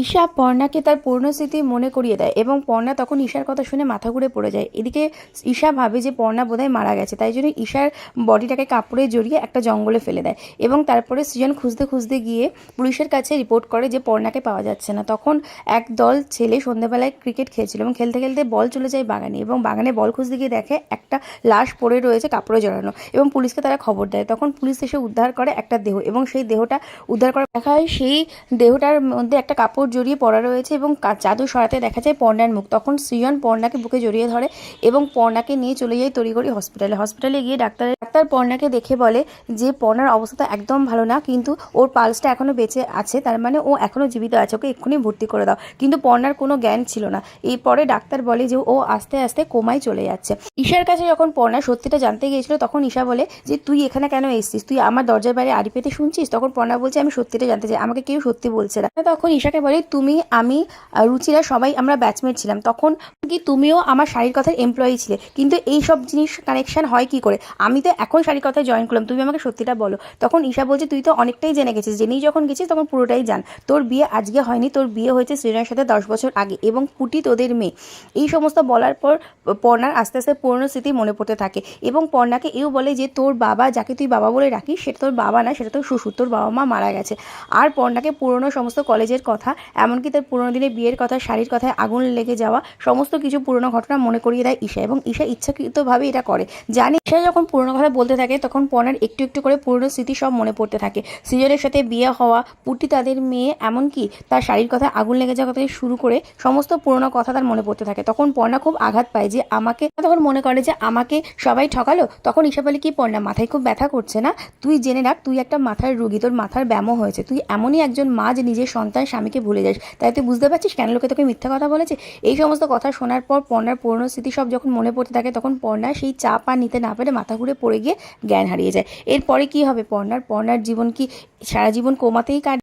ঈশা পর্ণাকে তার পুরনো স্মৃতি মনে করিয়ে দেয় এবং পর্ণা তখন ঈশার কথা শুনে মাথা ঘুরে পড়ে যায়। এদিকে ঈশা ভাবে যে পর্ণা বোধহয় মারা গেছে, তাই জন্য ঈশার বডিটাকে কাপড়ে জড়িয়ে একটা জঙ্গলে ফেলে দেয় এবং তারপরে সৃজন খুঁজতে খুঁজতে গিয়ে পুলিশের কাছে রিপোর্ট করে যে পর্ণাকে পাওয়া যাচ্ছে না। তখন এক দল ছেলে সন্ধ্যেবেলায় ক্রিকেট খেলছিল এবং খেলতে খেলতে বল চলে যায় বাগানে এবং বাগানে বল খুঁজতে গিয়ে দেখে একটা লাশ পড়ে রয়েছে কাপড়ে জড়ানো এবং পুলিশকে তারা খবর দেয়। তখন পুলিশ এসে উদ্ধার করে একটা দেহ এবং সেই দেহটা উদ্ধার করা দেখা হয় সেই দেহটার মধ্যে একটা কাপড় জড়িয়ে পড়া রয়েছে এবং চাদর সরাতে দেখা যায় পর্ণার মুখ। তখন সৃজন পর্ণাকে বুকে জড়িয়ে ধরে এবং পর্ণাকে নিয়ে চলে যায় তড়িঘড়ি হসপিটালে হসপিটালে গিয়ে ডাক্তার ডাক্তার পর্ণাকে দেখে বলে যে পর্ণার অবস্থা একদম ভালো না, কিন্তু ওর পালসটা এখনও বেঁচে আছে, তার মানে ও এখনও জীবিত আছে, ওকে এক্ষুনি ভর্তি করে দাও। কিন্তু পর্ণার কোনো জ্ঞান ছিল না। এরপরে ডাক্তার বলে যে ও আস্তে আস্তে কোমায় চলে যাচ্ছে। ঈশার কাছে যখন পর্ণা সত্যিটা জানতে গিয়েছিল, তখন ঈশা বলে যে, তুই এখানে কেন এসেছিস? তুই আমার দরজার বাইরে আড়ি পেতে শুনছিস? তখন পর্ণা বলছে, আমি সত্যিটা জানতে চাই, আমাকে কেউ সত্যি বলছে না। তখন ঈশাকে বলে, তুমি, আমি রুচিরা সবাই আমরা ব্যাচমেট ছিলাম। তখন কি তুমিও আমার শাড়ির কথার এমপ্লয়ি ছিলে? কিন্তু এই সব জিনিস কানেকশন হয় কি করে? আমি তো এখন শাড়ির কথায় জয়েন করলাম, তুমি আমাকে সত্যিটা বলো। তখন ঈশা বলছে, তুই তো অনেকটাই জেনে গেছিস জেনেই যখন গেছিস তখন পুরোটাই জান। তোর বিয়ে আজকে হয়নি, তোর বিয়ে হয়েছে সৃজনের সাথে দশ বছর আগে এবং পুটি তোদের মেয়ে। এই সমস্ত বলার পর, পর্ণার আস্তে আস্তে পুরনো স্মৃতি মনে পড়তে থাকে এবং পর্ণাকে এও বলে যে, তোর বাবা যাকে তুই বাবা বলে রাখিস, সেটা তোর বাবা না, সেটা তোর শ্বশুর, তোর বাবা মা মারা গেছে। আর পর্ণাকে পুরনো সমস্ত কলেজের কথা, এমনকি তার পুরনো দিনে বিয়ের কথা, শাড়ির কথায় আগুন লেগে যাওয়া, সমস্ত কিছু পুরনো ঘটনা মনে করিয়ে দেয় ঈশা এবং ঈশা ইচ্ছাকৃতভাবে এটা করে। জানি, ঈশা যখন পুরনো কথা বলতে থাকে, তখন পর্ণার একটু একটু করে পুরনো স্মৃতি সব মনে পড়তে থাকে। সৃজনের সাথে বিয়ে হওয়া, পুটি তাদের মেয়ে, এমনকি তার শাড়ির কথা আগুন লেগে যাওয়া থেকে শুরু করে সমস্ত পুরনো কথা তার মনে পড়তে থাকে। তখন পর্ণা খুব আঘাত পায় যে আমাকে, তখন মনে করে যে আমাকে সবাই ঠকালো। তখন ঈশা বলে, কি পর্ণা, মাথায় খুব ব্যথা করছে না? তুই জেনে রাখ, তুই একটা মাথার রুগী, তোর মাথার ব্যামো হয়েছে। তুই এমনই একজন মা যে নিজের সন্তান স্বামীকে ভুলে যাস। তাই তুই বুঝতে পারছিস কেন লোকে তোকে মিথ্যা কথা বলেছে? এই সমস্ত কথা শোনার পর পর্ণার পুরনো স্মৃতি সব যখন মনে পড়তে থাকে, তখন পর্ণা সেই চা পা নিতে না পেরে মাথা ঘুরে পড়ে গিয়ে জ্ঞান হারিয়ে যায়। এরপরে কি হবে পর্নার পর্ণার জীবন কি সারা জীবন কোমাতেই কাট